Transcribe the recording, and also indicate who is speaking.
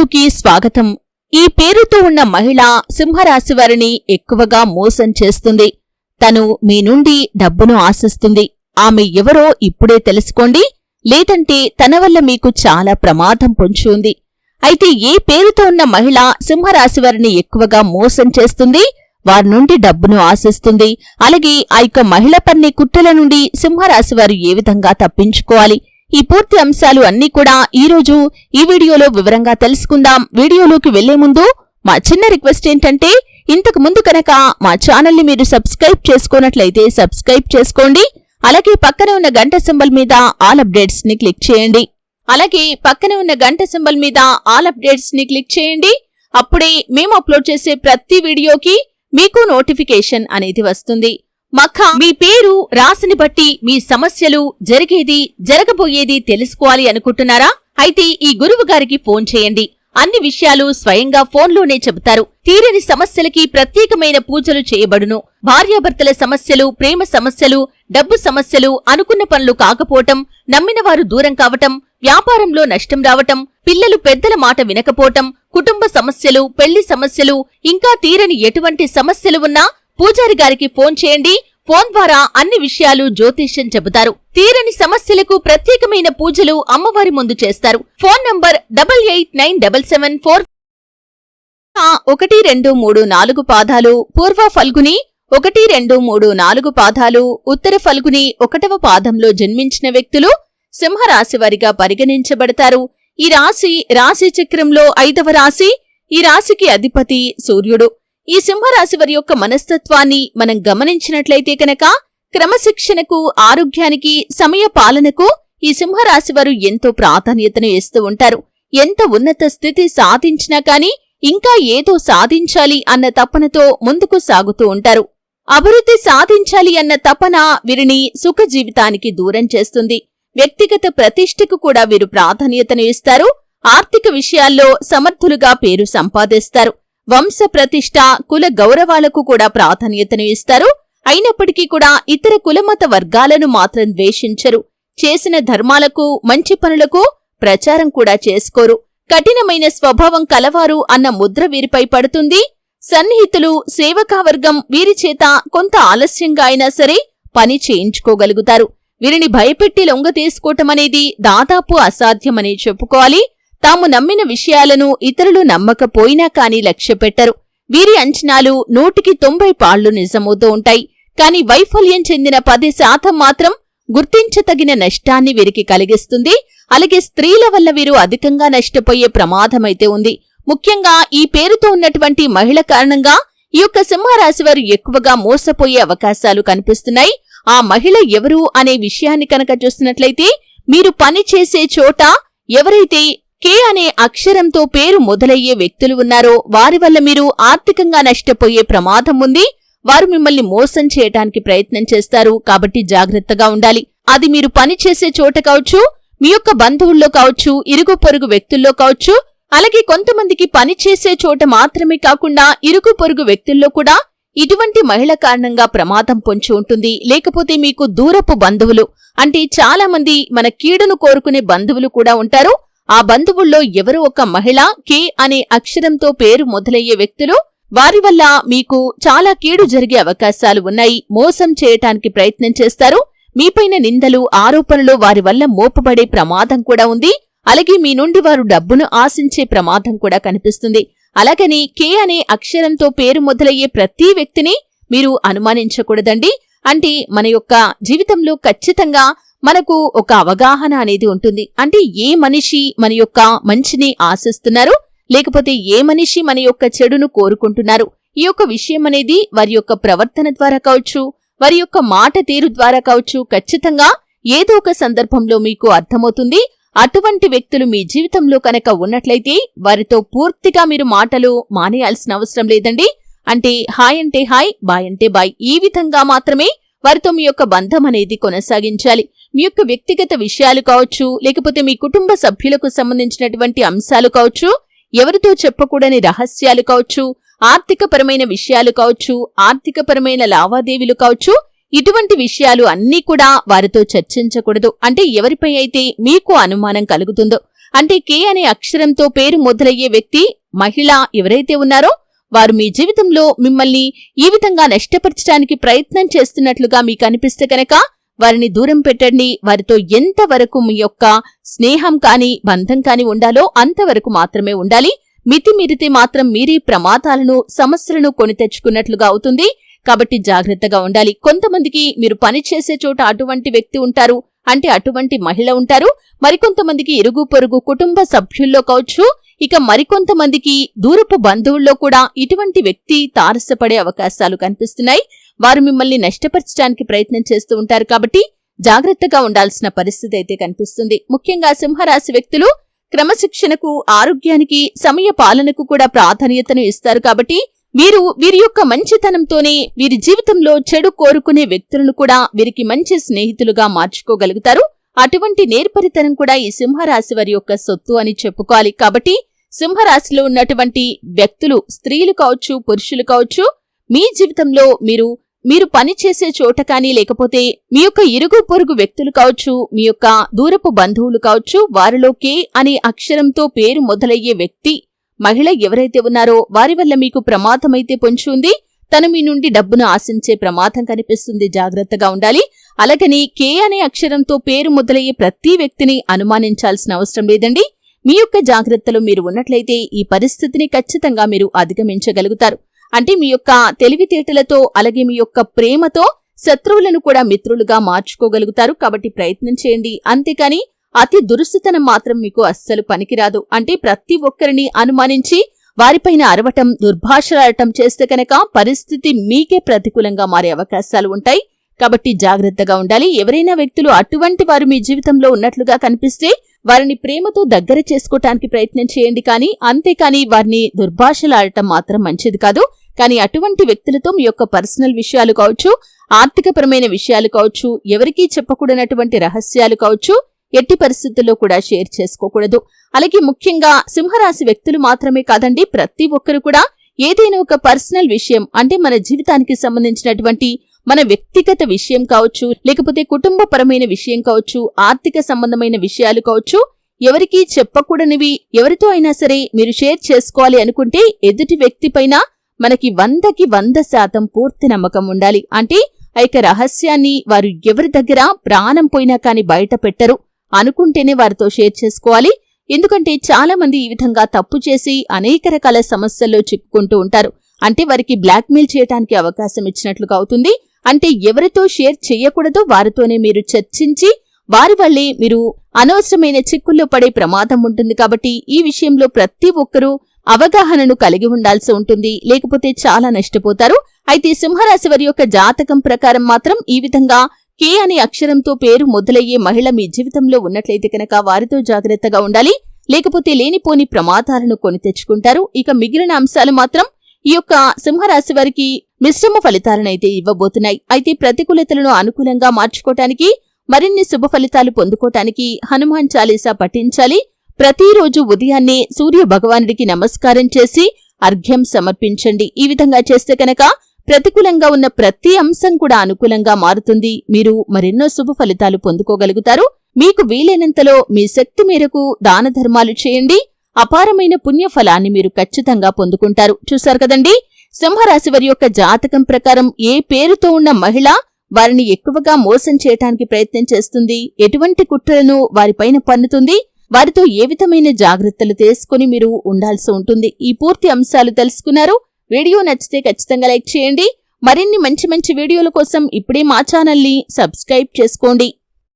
Speaker 1: వీడియోలోకి స్వాగతం. ఈ పేరుతో ఉన్న మహిళ సింహరాశి వారిని ఎక్కువగా మోసం చేస్తుంది. తను మీ నుండి డబ్బును ఆశిస్తుంది. ఆమె ఎవరో ఇప్పుడే తెలుసుకోండి. లేదంటే తన వల్ల మీకు చాలా ప్రమాదం పొంచి ఉంది. అయితే ఏ పేరుతో ఉన్న మహిళ సింహరాశి వారిని ఎక్కువగా మోసం చేస్తుంది. వారి నుండి డబ్బును ఆశిస్తుంది. అలాగే ఆ యొక్క మహిళ పన్నే కుట్రల నుండి సింహరాశి వారు ఏ విధంగా తప్పించుకోవాలి? ఈ పూర్తి అంశాలు అన్నీ కూడా ఈ రోజు ఈ వీడియోలో వివరంగా తెలుసుకుందాం. వీడియోలోకి వెళ్ళే ముందు మా చిన్న రిక్వెస్ట్ ఏంటంటే ఇంతకు ముందు కనుక మా ఛానల్ని మీరు సబ్స్క్రైబ్ చేసుకున్నట్లయితే సబ్స్క్రైబ్ చేసుకోండి. అలాగే పక్కనే ఉన్న గంట సింబల్ మీద ఆల్ అప్డేట్స్ని క్లిక్ చేయండి. అలాగే పక్కనే ఉన్న గంట సింబల్ మీద ఆల్ అప్డేట్స్ని క్లిక్ చేయండి. అప్పుడే మేము అప్లోడ్ చేసే ప్రతి వీడియోకి మీకు నోటిఫికేషన్ అనేది వస్తుంది. మఖ మీ పేరు రాశిని బట్టి మీ సమస్యలు జరిగేది జరగబోయేది తెలుసుకోవాలి అనుకుంటున్నారా? అయితే ఈ గురువు గారికి ఫోన్ చేయండి. అన్ని విషయాలు స్వయంగా ఫోన్లోనే చెబుతారు. తీరని సమస్యలకి ప్రత్యేకమైన పూజలు చేయబడును. భార్యాభర్తల సమస్యలు ప్రేమ సమస్యలు డబ్బు సమస్యలు అనుకున్న పనులు కాకపోవటం నమ్మిన వారు దూరం కావటం వ్యాపారంలో నష్టం రావటం పిల్లలు పెద్దల మాట వినకపోవటం కుటుంబ సమస్యలు పెళ్ళి సమస్యలు ఇంకా తీరని ఎటువంటి సమస్యలు ఉన్నా పూజారి గారికి ఫోన్ చేయండి. ఫోన్ ద్వారా అన్ని విషయాలు జ్యోతిష్యం చెబుతారు. తీరని సమస్యలకు ప్రత్యేకమైన పూజలు అమ్మవారి ముందు చేస్తారు. Phone number double eight nine double seven four ఒకటి రెండు మూడు నాలుగు పాదాలు పూర్వ ఫల్గుని ఒకటి రెండు మూడు నాలుగు పాదాలు ఉత్తర ఫల్గుని ఒకటవ పాదంలో జన్మించిన వ్యక్తులు సింహరాశివారిగా పరిగణించబడతారు. ఈ రాశి రాశి చక్రంలో ఐదవ రాశి ఈ రాశికి అధిపతి సూర్యుడు. ఈ సింహరాశి వారి యొక్క మనస్తత్వాన్ని మనం గమనించినట్లయితే కనుక క్రమశిక్షణకు ఆరోగ్యానికి సమయ పాలనకు ఈ సింహరాశి వారు ఎంతో ప్రాధాన్యతను ఇస్తూ ఉంటారు. ఎంత ఉన్నత స్థితి సాధించినా కాని ఇంకా ఏదో సాధించాలి అన్న తపనతో ముందుకు సాగుతూ ఉంటారు. అభివృద్ధి సాధించాలి అన్న తపన వీరిని సుఖ జీవితానికి దూరం చేస్తుంది. వ్యక్తిగత ప్రతిష్టకు కూడా వీరు ప్రాధాన్యతను ఇస్తారు. ఆర్థిక విషయాల్లో సమర్థులుగా పేరు సంపాదిస్తారు. వంశ ప్రతిష్ట కుల గౌరవాలకు కూడా ప్రాధాన్యతను ఇస్తారు. అయినప్పటికీ కూడా ఇతర కులమత వర్గాలను మాత్రం ద్వేషించరు. చేసిన ధర్మాలకు మంచి పనులకు ప్రచారం కూడా చేసుకోరు. కఠినమైన స్వభావం కలవారు అన్న ముద్ర వీరిపై పడుతుంది. సన్నిహితులు సేవకావర్గం వీరి చేత కొంత ఆలస్యంగా అయినా సరే పని చేయించుకోగలుగుతారు. వీరిని భయపెట్టి లొంగ తీసుకోవటమనేది దాదాపు అసాధ్యమని చెప్పుకోవాలి. తాము నమ్మిన విషయాలను ఇతరులు నమ్మకపోయినా కాని లక్ష్యపెట్టరు. వీరి అంచనాలు నూటికి తొంభై పాళ్ళు నిజమవుతూ ఉంటాయి. కాని వైఫల్యం చెందిన పది శాతం మాత్రం గుర్తించతగిన నష్టాన్ని వీరికి కలిగిస్తుంది. అలాగే స్త్రీల వల్ల వీరు అధికంగా నష్టపోయే ప్రమాదమైతే ఉంది. ముఖ్యంగా ఈ పేరుతో ఉన్నటువంటి మహిళ కారణంగా ఈ యొక్క సింహరాశి వారు ఎక్కువగా మోసపోయే అవకాశాలు కనిపిస్తున్నాయి. ఆ మహిళ ఎవరు అనే విషయాన్ని కనుక చూస్తున్నట్లయితే మీరు పని చేసే చోట ఎవరైతే కే అనే అక్షరంతో పేరు మొదలయ్యే వ్యక్తులు ఉన్నారో వారి వల్ల మీరు ఆర్థికంగా నష్టపోయే ప్రమాదం ఉంది. వారు మిమ్మల్ని మోసం చేయటానికి ప్రయత్నం చేస్తారు. కాబట్టి జాగ్రత్తగా ఉండాలి. అది మీరు పని చేసే చోట కావచ్చు మీ యొక్క బంధువుల్లో కావచ్చు ఇరుగు పొరుగు వ్యక్తుల్లో కావచ్చు అలాగే కొంతమందికి పని చేసే చోట మాత్రమే కాకుండా ఇరుగు పొరుగు వ్యక్తుల్లో కూడా ఇటువంటి మహిళ కారణంగా ప్రమాదం పొంచి ఉంటుంది. లేకపోతే మీకు దూరపు బంధువులు అంటే చాలా మంది మన కీడును కోరుకునే బంధువులు కూడా ఉంటారు. ఆ బంధువుల్లో ఎవరో ఒక మహిళ కే అనే అక్షరంతో పేరు మొదలయ్యే వ్యక్తులు వారి వల్ల మీకు చాలా కీడు జరిగే అవకాశాలు ఉన్నాయి. మోసం చేయటానికి ప్రయత్నం చేస్తారు. మీపైన నిందలు ఆరోపణలు వారి వల్ల మోపబడే ప్రమాదం కూడా ఉంది. అలాగే మీ నుండి వారు డబ్బును ఆశించే ప్రమాదం కూడా కనిపిస్తుంది. అలాగని కే అనే అక్షరంతో పేరు మొదలయ్యే ప్రతి వ్యక్తిని మీరు అనుమానించకూడదండి. అంటే మన యొక్క జీవితంలో ఖచ్చితంగా మనకు ఒక అవగాహన అనేది ఉంటుంది. అంటే ఏ మనిషి మన యొక్క మంచిని ఆశిస్తున్నారు లేకపోతే ఏ మనిషి మన యొక్క చెడును కోరుకుంటున్నారు ఈ యొక్క విషయం అనేది వారి యొక్క ప్రవర్తన ద్వారా కావచ్చు వారి యొక్క మాట తీరు ద్వారా కావచ్చు ఖచ్చితంగా ఏదో ఒక సందర్భంలో మీకు అర్థమవుతుంది. అటువంటి వ్యక్తులు మీ జీవితంలో కనుక ఉన్నట్లయితే వారితో పూర్తిగా మీరు మాటలు మానేయాల్సిన అవసరం లేదండి. అంటే హాయ్ అంటే హాయ్ బాయ్ అంటే బాయ్. ఈ విధంగా మాత్రమే వారితో మీ యొక్క బంధం అనేది కొనసాగించాలి. మీ యొక్క వ్యక్తిగత విషయాలు కావచ్చు లేకపోతే మీ కుటుంబ సభ్యులకు సంబంధించినటువంటి అంశాలు కావచ్చు ఎవరితో చెప్పకూడని రహస్యాలు కావచ్చు ఆర్థికపరమైన విషయాలు కావచ్చు ఆర్థికపరమైన లావాదేవీలు కావచ్చు ఇటువంటి విషయాలు అన్నీ కూడా వారితో చర్చించకూడదు. అంటే ఎవరిపై అయితే మీకు అనుమానం కలుగుతుందో. అంటే కే అనే అక్షరంతో పేరు మొదలయ్యే వ్యక్తి మహిళ ఎవరైతే ఉన్నారో వారు మీ జీవితంలో మిమ్మల్ని ఈ విధంగా నష్టపరచడానికి ప్రయత్నం చేస్తున్నట్లుగా మీకు అనిపిస్తే కనుక వారిని దూరం పెట్టండి. వారితో ఎంతవరకు మీ యొక్క స్నేహం కాని బంధం కాని ఉండాలో అంతవరకు మాత్రమే ఉండాలి. మితి మీరితే మాత్రం మీరే ప్రమాదాలను సమస్యలను కొని తెచ్చుకున్నట్లుగా అవుతుంది. కాబట్టి జాగ్రత్తగా ఉండాలి. కొంతమందికి మీరు పనిచేసే చోట అటువంటి వ్యక్తి ఉంటారు. అంటే అటువంటి మహిళ ఉంటారు. మరికొంతమందికి ఇరుగు పొరుగు కుటుంబ సభ్యుల్లో కావచ్చు ఇక మరికొంతమందికి దూరపు బంధువుల్లో కూడా ఇటువంటి వ్యక్తి తారసపడే అవకాశాలు కనిపిస్తున్నాయి. వారు మిమ్మల్ని నష్టపరచడానికి ప్రయత్నం చేస్తూ ఉంటారు కాబట్టి జాగ్రత్తగా ఉండాల్సిన పరిస్థితి అయితే కనిపిస్తుంది. ముఖ్యంగా సింహరాశి వ్యక్తులు క్రమశిక్షణకు ఆరోగ్యానికి సమయ పాలనకు కూడా ప్రాధాన్యతను ఇస్తారు కాబట్టి వీరు వీరి యొక్క మంచితనంతోనే వీరి జీవితంలో చెడు కోరుకునే వ్యక్తులను కూడా వీరికి మంచి స్నేహితులుగా మార్చుకోగలుగుతారు. అటువంటి నేర్పరితనం కూడా ఈ సింహరాశి వారి యొక్క సొత్తు అని చెప్పుకోవాలి కాబట్టి సింహరాశిలో ఉన్నటువంటి వ్యక్తులు స్త్రీలు కావచ్చు పురుషులు కావచ్చు మీ జీవితంలో మీరు మీరు పనిచేసే చోట కానీ లేకపోతే మీ యొక్క ఇరుగు పొరుగు వ్యక్తులు కావచ్చు మీ యొక్క దూరపు బంధువులు కావచ్చు వారిలో కే అనే అక్షరంతో పేరు మొదలయ్యే వ్యక్తి మహిళ ఎవరైతే ఉన్నారో వారి వల్ల మీకు ప్రమాదమైతే పొంచి ఉంది. తను మీ నుండి డబ్బును ఆశించే ప్రమాదం కనిపిస్తుంది. జాగ్రత్తగా ఉండాలి. అలాగని కే అనే అక్షరంతో పేరు మొదలయ్యే ప్రతి వ్యక్తిని అనుమానించాల్సిన అవసరం లేదండి. మీ యొక్క జాగ్రత్తలో మీరు ఉన్నట్లయితే ఈ పరిస్థితిని ఖచ్చితంగా మీరు అధిగమించగలుగుతారు. అంటే మీ యొక్క తెలివితేటలతో అలాగే మీ యొక్క ప్రేమతో శత్రువులను కూడా మిత్రులుగా మార్చుకోగలుగుతారు. కాబట్టి ప్రయత్నం చేయండి. అంతేకాని అతి దురుస్తుతనం మాత్రం మీకు అస్సలు పనికిరాదు. అంటే ప్రతి ఒక్కరిని అనుమానించి వారిపైన అరవటం దుర్భాషలాడటం చేస్తే కనుక పరిస్థితి మీకే ప్రతికూలంగా మారే అవకాశాలు ఉంటాయి. కాబట్టి జాగ్రత్తగా ఉండాలి. ఎవరైనా వ్యక్తులు అటువంటి వారు మీ జీవితంలో ఉన్నట్లుగా కనిపిస్తే వారిని ప్రేమతో దగ్గర చేసుకోవటానికి ప్రయత్నం చేయండి కానీ అంతేకాని వారిని దుర్భాషలాడటం మాత్రం మంచిది కాదు. కానీ అటువంటి వ్యక్తులతో మీ యొక్క పర్సనల్ విషయాలు కావచ్చు ఆర్థికపరమైన విషయాలు కావచ్చు ఎవరికీ చెప్పకూడనటువంటి రహస్యాలు కావచ్చు ఎట్టి పరిస్థితుల్లో కూడా షేర్ చేసుకోకూడదు. అలాగే ముఖ్యంగా సింహరాశి వ్యక్తులు మాత్రమే కాదండి ప్రతి ఒక్కరు కూడా ఏదైనా ఒక పర్సనల్ విషయం అంటే మన జీవితానికి సంబంధించినటువంటి మన వ్యక్తిగత విషయం కావచ్చు లేకపోతే కుటుంబపరమైన విషయం కావచ్చు ఆర్థిక సంబంధమైన విషయాలు కావచ్చు ఎవరికీ చెప్పకూడనివి ఎవరితో అయినా సరే మీరు షేర్ చేసుకోవాలి అనుకుంటే ఎదుటి వ్యక్తిపైన మనకి వందకి వంద శాతం పూర్తి నమ్మకం ఉండాలి. అంటే ఆ యొక్క రహస్యాన్ని వారు ఎవరి దగ్గర ప్రాణం పోయినా కానీ బయట పెట్టరు. అనుకుంటేనే వారితో షేర్ చేసుకోవాలి. ఎందుకంటే చాలా మంది ఈ విధంగా తప్పు చేసి అనేక రకాల సమస్యల్లో చిక్కుకుంటూ ఉంటారు. అంటే వారికి బ్లాక్మెయిల్ చేయడానికి అవకాశం ఇచ్చినట్లుగా అవుతుంది. అంటే ఎవరితో షేర్ చేయకూడదో వారితోనే మీరు చర్చించి వారి వల్లే మీరు అనవసరమైన చిక్కుల్లో పడే ప్రమాదం ఉంటుంది కాబట్టి ఈ విషయంలో ప్రతి ఒక్కరూ అవగాహనను కలిగి ఉండాల్సి ఉంటుంది. లేకపోతే చాలా నష్టపోతారు. అయితే సింహరాశి వారి యొక్క జాతకం ప్రకారం మాత్రం ఈ విధంగా కే అనే అక్షరంతో పేరు మొదలయ్యే మహిళ మీ జీవితంలో ఉన్నట్లయితే కనుక వారితో జాగ్రత్తగా ఉండాలి. లేకపోతే లేనిపోని ప్రమాదాలను కొని తెచ్చుకుంటారు. ఇక మిగిలిన అంశాలు మాత్రం ఈ యొక్క సింహరాశి వారికి మిశ్రమ ఫలితాలనైతే ఇవ్వబోతున్నాయి. అయితే ప్రతికూలతలను అనుకూలంగా మార్చుకోవటానికి మరిన్ని శుభ ఫలితాలు పొందుకోవటానికి హనుమాన్ చాలీసా పఠించాలి. ప్రతిరోజు ఉదయాన్నే సూర్య భగవానుడికి నమస్కారం చేసి అర్ఘ్యం సమర్పించండి. ఈ విధంగా చేస్తే కనుక ప్రతికూలంగా ఉన్న ప్రతి అంశం కూడా అనుకూలంగా మారుతుంది. మీరు మరెన్నో శుభ ఫలితాలు పొందుకోగలుగుతారు. మీకు వీలైనంతలో మీ శక్తి మేరకు దాన ధర్మాలు చేయండి. అపారమైన పుణ్యఫలాన్ని మీరు ఖచ్చితంగా పొందుకుంటారు. చూశారు కదండి? సింహరాశి వారి యొక్క జాతకం ప్రకారం ఏ పేరుతో ఉన్న మహిళ వారిని ఎక్కువగా మోసం చేయటానికి ప్రయత్నం చేస్తుంది? ఎటువంటి కుట్రలను వారిపైన పన్నుతుంది? వారితో ఏ విధమైన జాగ్రత్తలు తీసుకుని మీరు ఉండాల్సి ఉంటుంది? ఈ పూర్తి అంశాలు తెలుసుకున్నారు. వీడియో నచ్చితే ఖచ్చితంగా లైక్ చేయండి. మరిన్ని మంచి మంచి వీడియోల కోసం ఇప్పుడే మా ఛానల్ని సబ్స్క్రైబ్ చేసుకోండి.